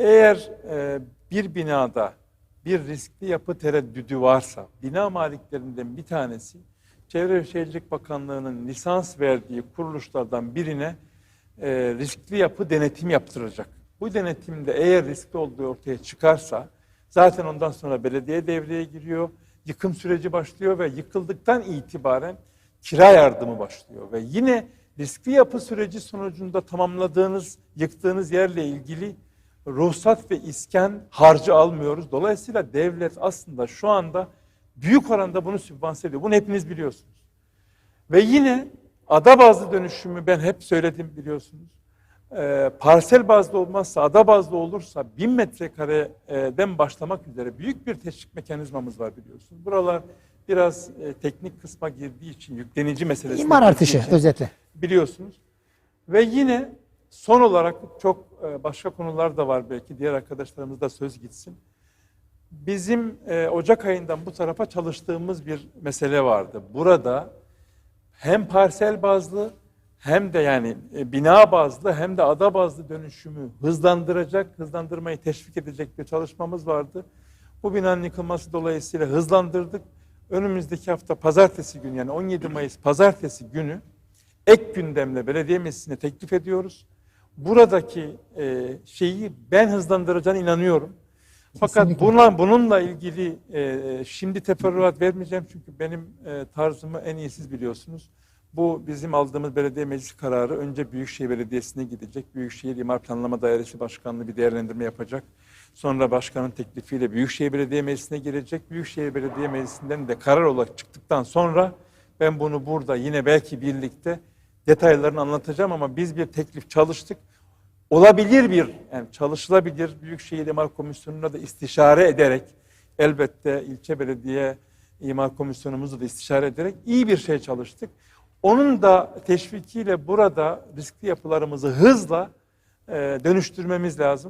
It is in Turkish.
Eğer e, bir binada bir riskli yapı tereddüdü varsa, bina maliklerinden bir tanesi Çevre ve Şehircilik Bakanlığı'nın lisans verdiği kuruluşlardan birine e, riskli yapı denetim yaptıracak. Bu denetimde eğer riskli olduğu ortaya çıkarsa zaten ondan sonra belediye devreye giriyor, yıkım süreci başlıyor ve yıkıldıktan itibaren kira yardımı başlıyor ve yine riskli yapı süreci sonucunda tamamladığınız, yıktığınız yerle ilgili ruhsat ve iskan harcı almıyoruz. Dolayısıyla devlet aslında şu anda büyük oranda bunu sübvanse ediyor. Bunu hepiniz biliyorsunuz. Ve yine ada bazlı dönüşümü ben hep söyledim biliyorsunuz. Ee, parsel bazlı olmazsa, ada bazlı olursa bin metrekareden başlamak üzere büyük bir teşvik mekanizmamız var biliyorsunuz. Buralar biraz e, teknik kısma girdiği için yüklenici meselesi. İmar artışı özetle. biliyorsunuz. Ve yine son olarak çok e, başka konular da var belki diğer arkadaşlarımız da söz gitsin. Bizim e, Ocak ayından bu tarafa çalıştığımız bir mesele vardı. Burada hem parsel bazlı hem de yani e, bina bazlı hem de ada bazlı dönüşümü hızlandıracak, hızlandırmayı teşvik edecek bir çalışmamız vardı. Bu binanın yıkılması dolayısıyla hızlandırdık. Önümüzdeki hafta pazartesi günü yani 17 Mayıs pazartesi günü ek gündemle belediye meclisine teklif ediyoruz. Buradaki e, şeyi ben hızlandıracağına inanıyorum. Fakat Kesinlikle. buna, bununla ilgili e, şimdi teferruat vermeyeceğim çünkü benim e, tarzımı en iyi siz biliyorsunuz. Bu bizim aldığımız belediye meclis kararı önce Büyükşehir Belediyesi'ne gidecek. Büyükşehir İmar Planlama Dairesi Başkanlığı bir değerlendirme yapacak. Sonra başkanın teklifiyle Büyükşehir Belediye Meclisi'ne girecek. Büyükşehir Belediye Meclisi'nden de karar olarak çıktıktan sonra ben bunu burada yine belki birlikte detaylarını anlatacağım ama biz bir teklif çalıştık. Olabilir bir, yani çalışılabilir Büyükşehir İmar Komisyonu'na da istişare ederek elbette ilçe belediye imar komisyonumuzu da istişare ederek iyi bir şey çalıştık. Onun da teşvikiyle burada riskli yapılarımızı hızla e, dönüştürmemiz lazım.